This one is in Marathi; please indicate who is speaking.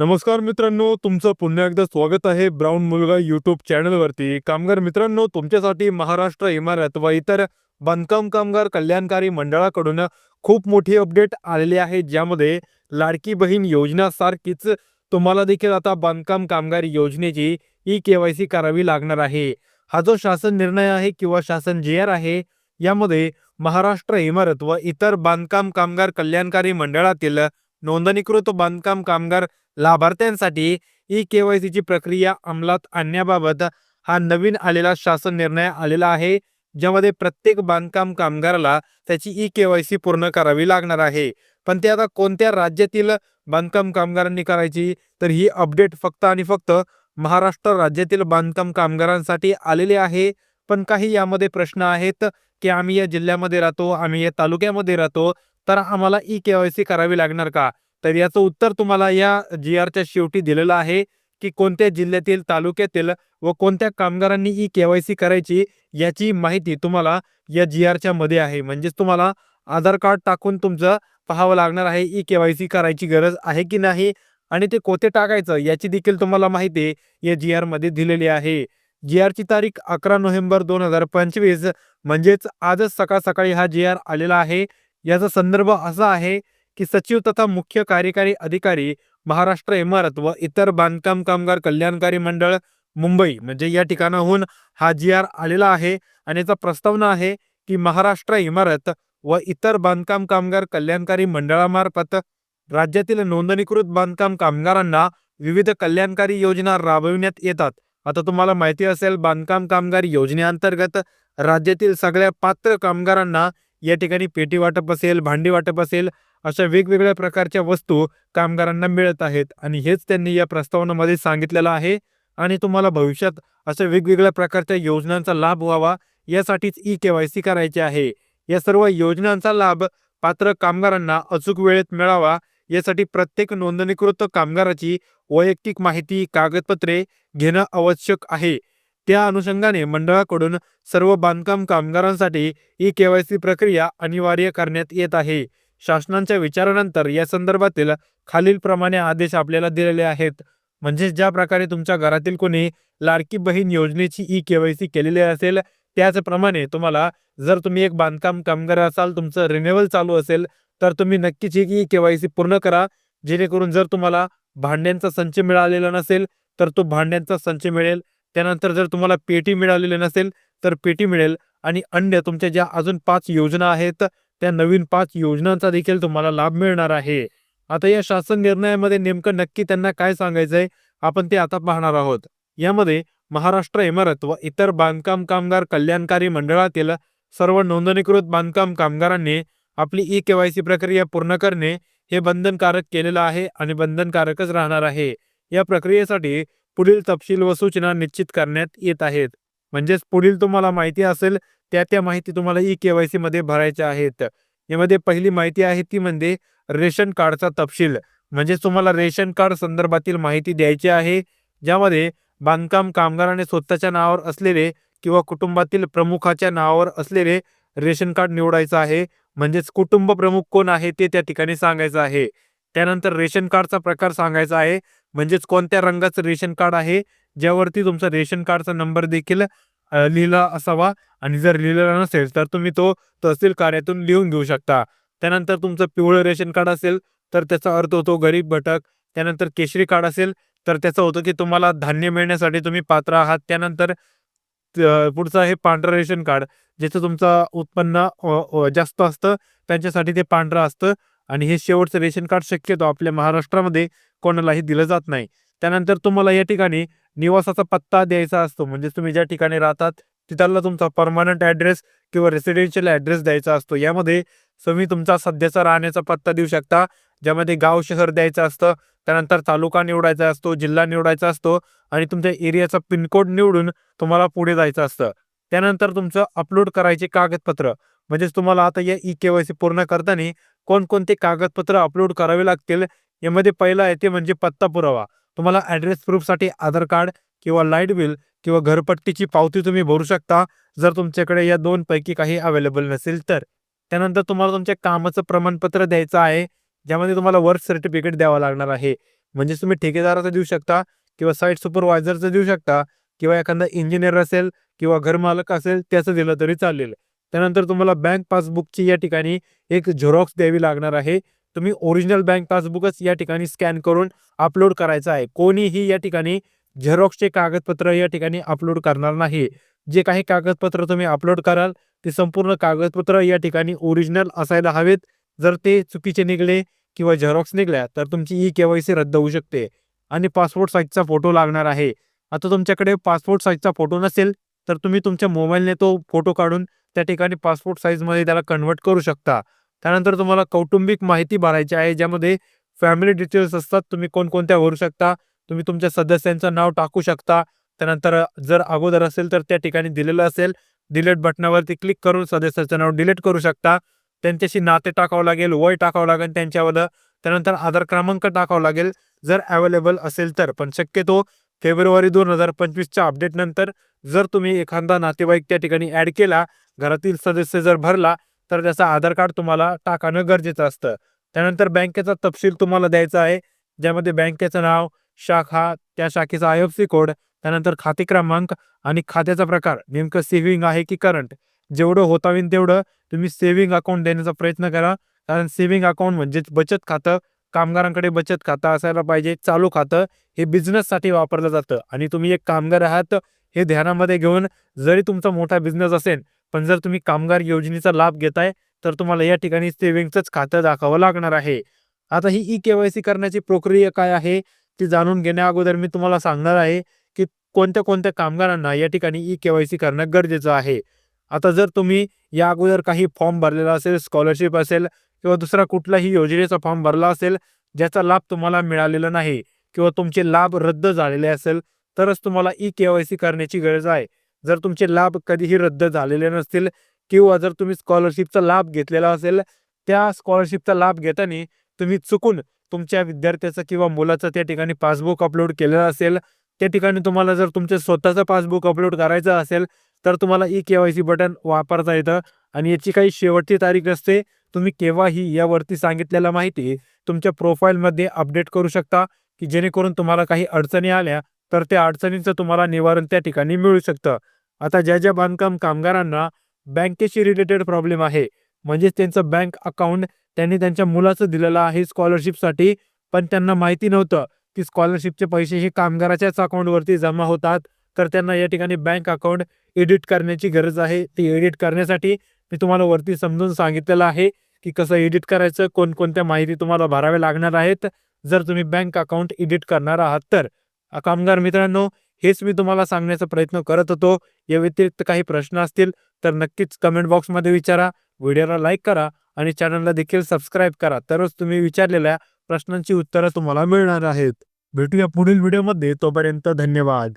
Speaker 1: नमस्कार मित्रांनो तुमचं पुन्हा एकदा स्वागत आहे ब्राऊन मुलगा यूट्यूब चॅनलवरती. कामगार मित्रांनो तुमच्यासाठी महाराष्ट्र इमारत व इतर बांधकाम कामगार कल्याणकारी मंडळाकडून खूप मोठी अपडेट आलेली आहे. ज्यामध्ये लाडकी बहीण योजनासारखीच तुम्हाला देखील आता बांधकाम कामगार योजनेची ई के वाय सी करावी लागणार आहे. हा जो शासन निर्णय आहे किंवा शासन जे आर आहे यामध्ये महाराष्ट्र इमारत व इतर बांधकाम कामगार कल्याणकारी मंडळातील नोंदणीकृत बांधकाम कामगार लाभार्थ्यांसाठी ई के वाय सीची प्रक्रिया अंमलात आणण्याबाबत हा नवीन आलेला शासन निर्णय आलेला आहे ज्यामध्ये प्रत्येक बांधकाम कामगाराला त्याची ई के वाय सी पूर्ण करावी लागणार आहे. पण ते आता कोणत्या राज्यातील बांधकाम कामगारांनी करायची तर ही अपडेट फक्त आणि फक्त महाराष्ट्र राज्यातील बांधकाम कामगारांसाठी आलेले आहे. पण काही यामध्ये प्रश्न आहेत की आम्ही या जिल्ह्यामध्ये राहतो आम्ही या तालुक्यामध्ये राहतो तर आम्हाला ई के वाय सी करावी लागणार का? तर याचं उत्तर तुम्हाला या जी आरच्या शेवटी दिलेलं आहे की कोणत्या जिल्ह्यातील तालुक्यातील व कोणत्या कामगारांनी ई के वाय सी करायची याची माहिती तुम्हाला या जी आरच्या मध्ये आहे. म्हणजेच तुम्हाला आधार कार्ड टाकून तुमचं पाहावं लागणार आहे ई के वाय सी करायची गरज आहे की नाही आणि ते कोठे टाकायचं याची देखील तुम्हाला माहिती या जी आरमध्ये दिलेली आहे. जी आरची तारीख अकरा नोव्हेंबर दोन हजार पंचवीस म्हणजेच आजच सकाळ सकाळी हा जी आर आलेला आहे. याचा संदर्भ असा आहे की सचिव तथा मुख्य कार्यकारी अधिकारी महाराष्ट्र इमारत व इतर बांधकाम कामगार कल्याणकारी मंडळ मुंबई म्हणजे या ठिकाणाहून हा जी आर आलेला आहे आणि याचा प्रस्तावना आहे की महाराष्ट्र इमारत व इतर बांधकाम कामगार कल्याणकारी मंडळामार्फत राज्यातील नोंदणीकृत बांधकाम कामगारांना विविध कल्याणकारी योजना राबविण्यात येतात. आता तुम्हाला माहिती असेल बांधकाम कामगार योजनेअंतर्गत राज्यातील सगळ्या पात्र कामगारांना या ठिकाणी पेटी वाटप असेल भांडी वाटप असेल अशा वेगवेगळ्या प्रकारच्या वस्तू कामगारांना मिळत आहेत. आणि हेच त्यांनी या प्रस्तावनामध्ये सांगितलेलं आहे. आणि तुम्हाला भविष्यात अशा वेगवेगळ्या प्रकारच्या योजनांचा लाभ व्हावा यासाठीच ई के वाय सी करायची आहे. या सर्व योजनांचा लाभ पात्र कामगारांना अचूक वेळेत मिळावा यासाठी प्रत्येक नोंदणीकृत कामगाराची वैयक्तिक माहिती कागदपत्रे घेणं आवश्यक आहे. त्या अनुषंगाने मंडळाकडून सर्व बांधकाम कामगारांसाठी ई के वाय सी प्रक्रिया अनिवार्य करण्यात येत आहे. शासनाच्या विचारानंतर या संदर्भातील खालीलप्रमाणे आदेश आपल्याला दिलेले आहेत. म्हणजे ज्या प्रकारे तुमच्या घरातील कोणी लाडकी बहीण योजनेची ई के वाय सी केलेली असेल त्याचप्रमाणे तुम्हाला जर तुम्ही एक बांधकाम कामगार असाल तुमचं रिन्युअल चालू असेल तर तुम्ही नक्कीच ही ई के वाय सी पूर्ण करा. जेणेकरून जर तुम्हाला भांड्यांचा संच मिळालेला नसेल तर तो भांड्यांचा संच मिळेल. त्यानंतर जर तुम्हाला पेटी मिळालेली नसेल तर पेटी मिळेल. आणि अन्य तुमच्या ज्या अजून पाच योजना आहेत त्या नवीन पाच योजनांचा देखील तुम्हाला लाभ मिळणार आहे. आता या शासन निर्णयामध्ये नेमकं नक्की त्यांना काय सांगायचंय आपण ते आता पाहणार आहोत. यामध्ये महाराष्ट्र इमारत व इतर बांधकाम कामगार कल्याणकारी मंडळातील सर्व नोंदणीकृत बांधकाम कामगारांनी आपली ई के वाय सी प्रक्रिया पूर्ण करणे हे बंधनकारक केलेलं आहे आणि बंधनकारकच राहणार आहे. या प्रक्रियेसाठी पुढील तपशील व सूचना निश्चित करण्यात येत आहेत. म्हणजेच पुढील तुम्हाला माहिती असेल त्या त्या माहिती तुम्हाला ई के वाय सीमध्ये भरायच्या आहेत. यामध्ये पहिली माहिती आहे ती म्हणजे रेशन कार्डचा तपशील. म्हणजे तुम्हाला रेशन कार्ड संदर्भातील माहिती द्यायची आहे ज्यामध्ये बांधकाम कामगाराने स्वतःच्या नावावर असलेले किंवा कुटुंबातील प्रमुखाच्या नावावर असलेले रेशन कार्ड निवडायचं आहे. म्हणजेच कुटुंब प्रमुख कोण आहे ते त्या ठिकाणी सांगायचं आहे. त्यानंतर रेशन कार्डचा प्रकार सांगायचा आहे. म्हणजेच कोणत्या रंगाचं रेशन कार्ड आहे ज्यावरती तुमचा रेशन कार्डचा नंबर देखील लिहिला असावा. आणि जर लिहिलेला नसेल तर तुम्ही तो तहसील कार्यातून लिहून घेऊ शकता. त्यानंतर तुमचं पिवळं रेशन कार्ड असेल तर त्याचा अर्थ होतो गरीब भटक त्यानंतर केशरी कार्ड असेल तर त्याचं होतं की तुम्हाला धान्य मिळण्यासाठी तुम्ही पात्र आहात. त्यानंतर पुढचं आहे पांढरं रेशन कार्ड ज्याचं तुमचं उत्पन्न जास्त असतं. त्यांच्यासाठी ते पांढरं असतं. आणि हे शेवटचं रेशन कार्ड शक्यतो आपल्या महाराष्ट्रामध्ये कोणालाही दिलं जात नाही. त्यानंतर तुम्हाला या ठिकाणी निवासाचा पत्ता द्यायचा असतो. म्हणजे तुम्ही ज्या ठिकाणी राहतात तिथला तुमचा परमनंट ॲड्रेस किंवा रेसिडेन्शियल ॲड्रेस द्यायचा असतो. यामध्ये तुम्ही तुमचा सध्याचा राहण्याचा पत्ता देऊ शकता. ज्यामध्ये गाव शहर द्यायचं असतं. त्यानंतर तालुका निवडायचा असतो जिल्हा निवडायचा असतो आणि तुमच्या एरियाचा पिनकोड निवडून तुम्हाला पुढे जायचं असतं. त्यानंतर तुमचं अपलोड करायचे कागदपत्र. म्हणजेच तुम्हाला आता या ई के वाय सी पूर्ण करताना कोणकोणते कागदपत्र अपलोड करावे लागतील यामध्ये पहिला येते म्हणजे पत्ता पुरावा. तुम्हाला ॲड्रेस प्रूफसाठी आधार कार्ड किंवा लाइट बिल किंवा घरपट्टीची पावती तुम्ही भरू शकता. जर तुमच्याकडे या दोन पैकी काही अवेलेबल नसेल तर. त्यानंतर तुम्हाला तुमच्या कामाचं प्रमाणपत्र द्यायचं आहे ज्यामध्ये तुम्हाला वर्क सर्टिफिकेट द्यावं लागणार आहे. म्हणजे तुम्ही ठेकेदाराचं देऊ शकता किंवा साईट सुपरवायझरचं देऊ शकता किंवा एखादा इंजिनियर असेल किंवा घरमालक असेल त्याचं दिलं तरी चालेल. त्यानंतर तुम्हाला बँक पासबुकची या ठिकाणी एक झेरॉक्स द्यावी लागणार आहे. तुम्ही ओरिजिनल बँक पासबुकच या ठिकाणी स्कॅन करून अपलोड करायचं आहे. कोणीही या ठिकाणी झेरॉक्सचे कागदपत्र या ठिकाणी अपलोड करणार नाही. जे काही कागदपत्र तुम्ही अपलोड कराल ते संपूर्ण कागदपत्र या ठिकाणी ओरिजिनल असायला हवेत. जर ते चुकीचे निघले किंवा झेरॉक्स निघल्या तर तुमची ई केवायसी रद्द होऊ शकते. आणि पासपोर्ट साईजचा फोटो लागणार आहे. आता तुमच्याकडे पासपोर्ट साईजचा फोटो नसेल तर तुम्ही तुमच्या मोबाईलने तो फोटो काढून त्या ठिकाणी पासपोर्ट साईजमध्ये त्याला कन्वर्ट करू शकता. त्यानंतर तुम्हाला कौटुंबिक माहिती भरायची आहे ज्यामध्ये फॅमिली डिटेल्स असतात तुम्ही कोणकोणत्या भरू शकता तुम्ही तुमच्या सदस्यांचं नाव टाकू शकता. त्यानंतर जर अगोदर असेल तर त्या ठिकाणी दिलेलं असेल डिलीट बटनावरती क्लिक करून सदस्याचं नाव डिलीट करू शकता. त्यांच्याशी नाते टाकावं लागेल वय टाकावं लागेल त्यांच्यावर. त्यानंतर आधार क्रमांक टाकावा लागेल. जर अवेलेबल असेल तर पण शक्यतो फेब्रुवारी दोन हजार पंचवीसच्या अपडेटनंतर जर तुम्ही एखादा नातेवाईक त्या ठिकाणी ॲड केला घरातील सदस्य जर भरला तर त्याचं आधार कार्ड तुम्हाला टाकणं गरजेचं असतं. त्यानंतर बँकेचा तपशील तुम्हाला द्यायचा आहे ज्यामध्ये बँकेचं नाव शाखा त्या शाखेचा आय एफ सी कोड त्यानंतर खाते क्रमांक आणि खात्याचा प्रकार. नेमकं सेव्हिंग आहे की करंट? जेवढं होता होईल तेवढं तुम्ही सेव्हिंग अकाउंट देण्याचा प्रयत्न करा. कारण सेव्हिंग अकाउंट म्हणजेच बचत खातं. कामगारांकडे बचत खातं असायला पाहिजे. चालू खातं हे बिझनेससाठी वापरलं जातं. आणि तुम्ही एक कामगार आहात हे ध्यानामध्ये घेऊन जरी तुमचा मोठा बिझनेस असेल पण जर तुम्ही कामगार योजनेचा लाभ घेताय तर तुम्हाला या ठिकाणी सेव्हिंगचंच खातं दाखवावं लागणार आहे. आता ही ई केवायसी करण्याची प्रक्रिया काय आहे ती जाणून घेण्या अगोदर मी तुम्हाला सांगणार आहे की कोणत्या कोणत्या कामगारांना या ठिकाणी ई केवायसी करणं गरजेचं आहे. आता जर तुम्ही या अगोदर काही फॉर्म भरलेला असेल स्कॉलरशिप असेल किंवा दुसरा कुठलाही योजनेचा फॉर्म भरला असेल ज्याचा लाभ तुम्हाला मिळालेला नाही किंवा तुमचे लाभ रद्द झालेले असेल तरच तुम्हाला ई केवायसी करण्याची गरज आहे. जर तुमचे लाभ कधीही रद्द झालेले नसतील किंवा जर तुम्ही स्कॉलरशिपचा लाभ घेतलेला असेल त्या स्कॉलरशिपचा लाभ घेताना तुम्ही चुकून तुमच्या विद्यार्थ्याचं किंवा मुलाचं त्या ठिकाणी पासबुक अपलोड केलेलं असेल त्या ठिकाणी तुम्हाला जर तुमचं स्वतःचं पासबुक अपलोड करायचं असेल तर तुम्हाला ई केवायसी बटन वापरता येतं आणि याची काही शेवटची तारीख असते. तुम्ही केव्हाही यावरती सांगितलेल्या माहिती तुमच्या प्रोफाईलमध्ये अपडेट करू शकता की जेणेकरून तुम्हाला काही अडचणी आल्या तर त्या अडचणींचं तुम्हाला निवारण त्या ठिकाणी मिळू शकतं. आता ज्या ज्या बांधकाम कामगारांना बँकेशी रिलेटेड प्रॉब्लेम आहे म्हणजेच त्यांचं बँक अकाउंट त्यांनी त्यांच्या मुलाचं दिलेलं आहे स्कॉलरशिपसाठी पण त्यांना माहिती नव्हतं की स्कॉलरशिपचे पैसे हे कामगाराच्याच अकाउंटवरती जमा होतात तर त्यांना या ठिकाणी बँक अकाउंट एडिट करण्याची गरज आहे. ती एडिट करण्यासाठी मी तुम्हाला वरती समजून सांगितलेलं आहे की कसं एडिट करायचं कोणकोणत्या माहिती तुम्हाला भराव्या लागणार आहेत. जर तुम्ही बँक अकाउंट एडिट करणार आहात तर. कामगार मित्रांनो हेच मी तुम्हाला सांगण्याचा प्रयत्न करत होतो. या व्यतिरिक्त काही प्रश्न असतील तर नक्कीच कमेंट बॉक्समध्ये विचारा व्हिडिओला लाईक करा आणि चॅनलला देखील सबस्क्राईब करा. तरच तुम्ही विचारलेल्या प्रश्नांची उत्तरं तुम्हाला मिळणार आहेत. भेटूया पुढील व्हिडिओमध्ये तोपर्यंत धन्यवाद.